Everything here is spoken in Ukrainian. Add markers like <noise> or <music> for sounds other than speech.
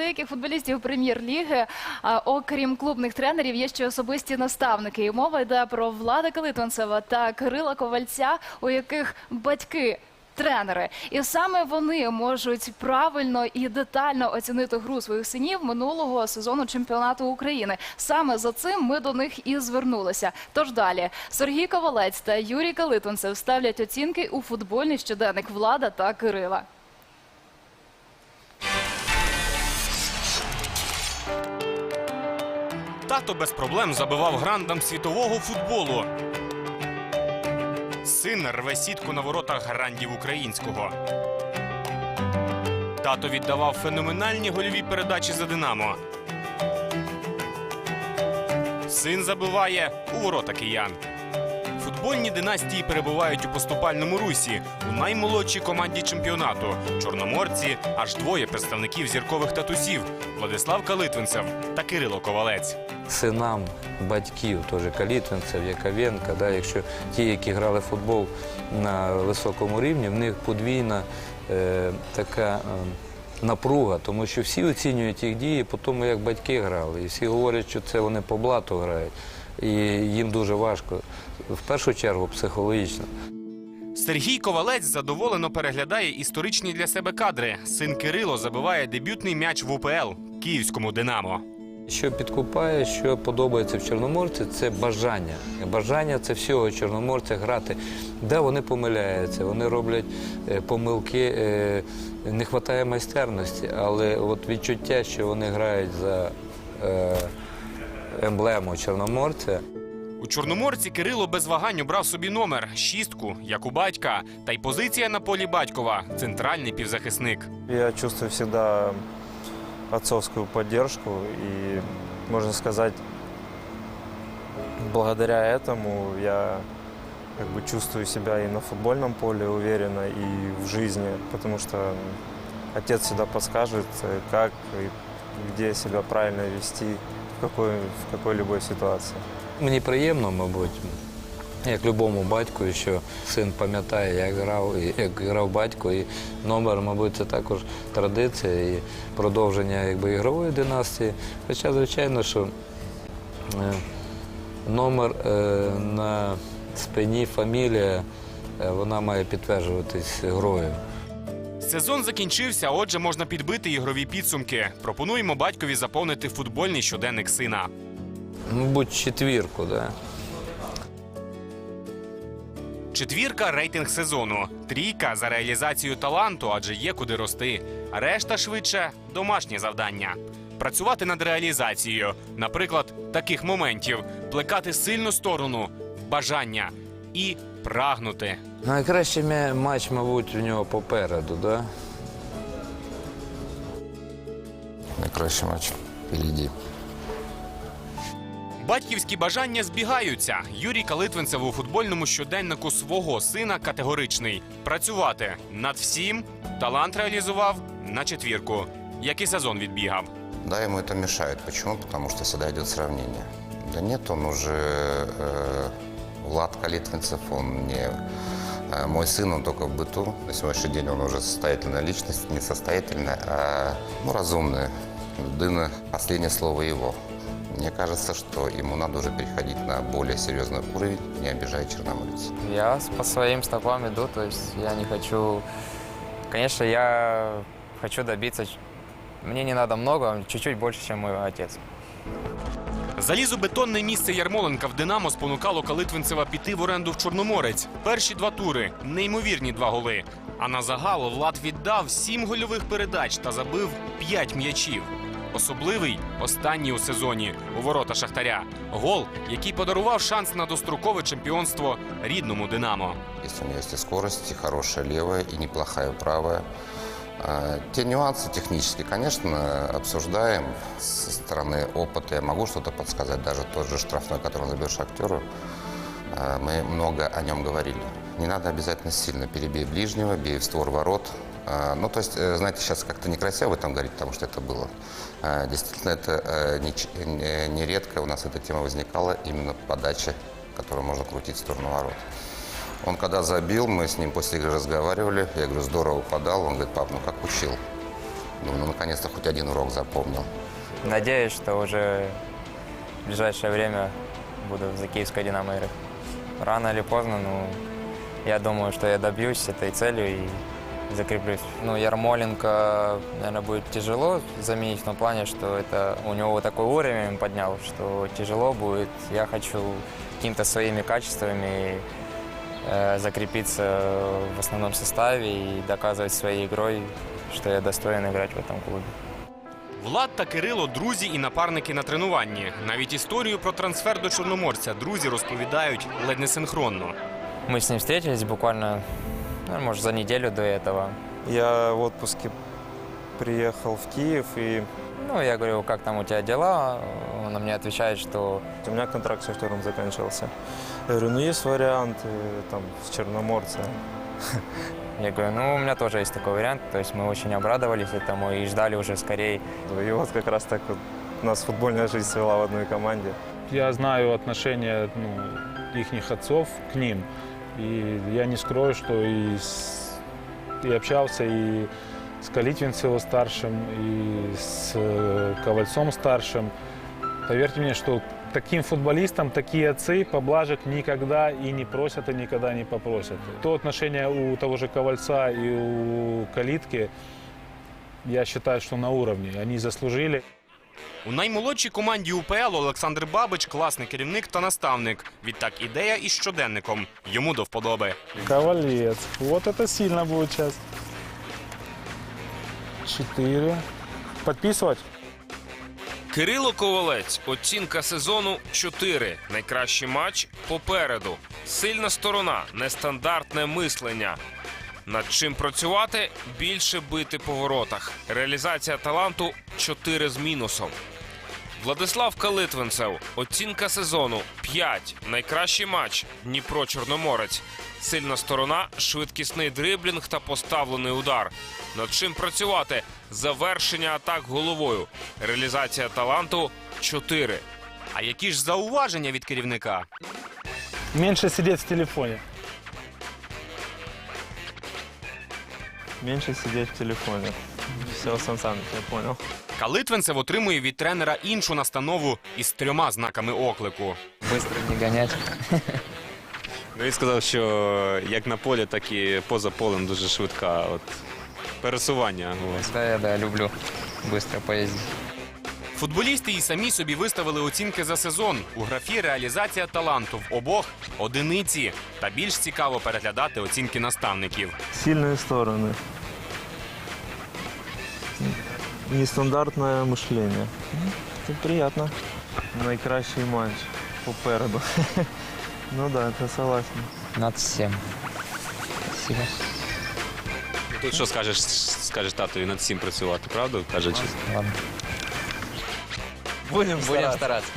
деяких футболістів прем'єр-ліги, а, окрім клубних тренерів, є ще особисті наставники. І мова йде про Влада Калитвинцева та Кирила Ковальця, у яких батьки. Тренери, і саме вони можуть правильно і детально оцінити гру своїх синів минулого сезону чемпіонату України. Саме за цим ми до них і звернулися. Тож далі Сергій Ковалець та Юрій Калитвинцев ставлять оцінки у футбольний щоденник Влада та Кирила. Тато без проблем забивав грандам світового футболу. Син рве сітку на воротах грандів українського. Тато віддавав феноменальні гольові передачі за Динамо. Син забиває у ворота киян. Футбольні династії перебувають у поступальному русі у наймолодшій команді чемпіонату. Чорноморці аж двоє представників зіркових татусів Владислав Калитвинцев та Кирило Ковалець. синам батьків, теж Калітвинцев, Яковенка, да, якщо ті, які грали футбол на високому рівні, в них подвійна е, така е, напруга, тому що всі оцінюють їх дії по тому, як батьки грали. І всі говорять, що це вони по блату грають. І їм дуже важко, в першу чергу, психологічно. Сергій Ковалець задоволено переглядає історичні для себе кадри. Син Кирило забиває дебютний м'яч в УПЛ київському Динамо. Що підкупає, що подобається в Чорноморці, це бажання. Бажання це всього чорноморця грати. де вони помиляються, вони роблять е, помилки, е, не вистачає майстерності, але от відчуття, що вони грають за е, емблему чорноморця. У Чорноморці Кирило без вагань обрав собі номер шістку, як у батька, та й позиція на полі батькова центральний півзахисник. Я чувствую всегда отцовскую поддержку и, можно сказать, благодаря этому я как бы чувствую себя и на футбольном поле уверенно, и в жизни, потому что отец всегда подскажет, э, как и где себя правильно вести в какой, в какой-либо ситуации. Мені приємно, мабуть, як любому батьку, що син пам'ятає, як грав, як грав батько. І номер, мабуть, це також традиція і продовження якби, ігрової династії. Хоча, звичайно, що е, номер е, на спині фамілія, е, вона має підтверджуватись грою. Сезон закінчився, отже, можна підбити ігрові підсумки. Пропонуємо батькові заповнити футбольний щоденник сина. Мабуть, четвірку, да? Четвірка рейтинг сезону, трійка за реалізацію таланту, адже є куди рости. А решта швидше домашнє завдання. Працювати над реалізацією, наприклад, таких моментів, плекати сильну сторону, бажання і прагнути. Найкращий матч, мабуть, у нього попереду, да? Найкращий матч впереди. Батьківські бажання збігаються. Юрій Калитвинцев у футбольному щоденнику свого сина категоричний. Працювати над всім талант реалізував на четвірку, як і сезон відбігав. Да, ему это мешает. Почему? Потому что всегда идет сравнение. Да нет, он уже э, Влад Калитвинцев, он не э, мой сын, он только в быту. На сегодняшний день он уже состоятельная личность, не состоятельная, а ну, разумная. Людина, последнее слово его. Мне кажется, что ему надо уже переходить на более серьезный уровень, не обижая черноморец. Я по своим стопам иду, то есть я не хочу... Конечно, я хочу добиться... Мне не надо много, чуть-чуть больше, чем мой отец. Залізобетонне місце Ярмоленка в Динамо спонукало Калитвинцева піти в оренду в Чорноморець. Перші два тури неймовірні два голи. А на загал Влад віддав сім гольових передач та забив п'ять м'ячів. Особливий останній у сезоні у ворота Шахтаря. Гол, який подарував шанс на дострокове чемпіонство рідному Динамо. Если у и скорость, и хорошая левая, и неплохая правая. А, Те нюансы технические, конечно, обсуждаем со стороны опыта. Я могу что-то подсказать, даже тот же штрафной, который он забил Шахтеру. а, Мы много о нем говорили. Не надо обязательно сильно перебей ближнего, бей в створ ворот. А, Ну, то есть, э, знаете, сейчас как-то некрасиво об этом говорить, потому что это было. Действительно, это э, нередко у нас эта тема возникала, именно подача, которую можно крутить в сторону ворот. Он когда забил, мы с ним после игры разговаривали. Я говорю, здорово подал. Он говорит, пап, ну как учил. Думаю, ну, наконец-то хоть один урок запомнил. Надеюсь, что уже в ближайшее время буду за киевской «Динамо» играть. Рано или поздно, ну, я думаю, что я добьюсь этой цели и закреплюсь. Ну, Ярмоленко, наверное, будет тяжело заменить в том плане, что это у него такой уровень поднял, что тяжело будет. Я хочу какими-то своими качествами закрепиться в основном составе и доказывать своей игрой, что я достоин играть в этом клубе. Влад та Кирило друзі і напарники на тренуванні. Навіть історію про трансфер до Чорноморця друзі розповідають ледь не синхронно. Мы с ним встретились буквально, ну, может, за неделю до этого. Я в отпуске приехал в Киев, и Ну, я говорю, как там у тебя дела? Он мне отвечает, что у меня контракт с Шахтером заканчивался. Я говорю, ну есть вариант э, там с Черноморца. <laughs> я говорю, ну, у меня тоже есть такой вариант. То есть мы очень обрадовались этому и ждали уже скорее. И вот как раз так вот нас футбольная жизнь свела в одной команде. Я знаю отношение ну, их отцов к ним. И я не скрою, что и, с- и общался и з Калитвинцева старшим і з е, кавальцом старшим. Повірте мені, що таким футболістам такі отцы поблажек ніколи і не просять, і ніколи, не попросять. То отношение у того ж Ковальца і у калітки, я считаю, що на уровне. Они заслужили. У наймолодшій команді УПЛ Олександр Бабич класний керівник та наставник. Відтак ідея із щоденником. Йому до вподоби. Ковалець. Вот це сильно буде час. 4. Подписывать? Кирило Ковалець. Оцінка сезону 4. Найкращий матч попереду. Сильна сторона, нестандартне мислення. Над чим працювати більше бити по воротах. Реалізація таланту 4 з мінусом. Владислав Калитвинцев. Оцінка сезону 5. Найкращий матч Дніпро Чорноморець. Сильна сторона, швидкісний дриблінг та поставлений удар. Над чим працювати? Завершення атак головою. Реалізація таланту 4. А які ж зауваження від керівника? Меньше сидеть в телефоне. Меньше сидеть в телефоне. Все, Сан Саныч, я понял. Калитвинцев отримує від тренера іншу настанову із трьома знаками оклику. Быстро не гонять. <laughs> Ну, Він сказав, що як на полі, так і поза полем дуже швидка от, пересування у вас. Да, я да, люблю быстро поездить. Футболісти і самі собі виставили оцінки за сезон. У графі реалізація таланту в обох одиниці. Та більш цікаво переглядати оцінки наставників. Сильные стороны. Нестандартное мышление. Це приємно. Найкращий матч попереду. <laughs> ну да, это согласен. Над всім. Спасибо. Ну, тут що скажеш, скажеш татові над всім працювати, правда? Каже, Ладно. Будем стараться.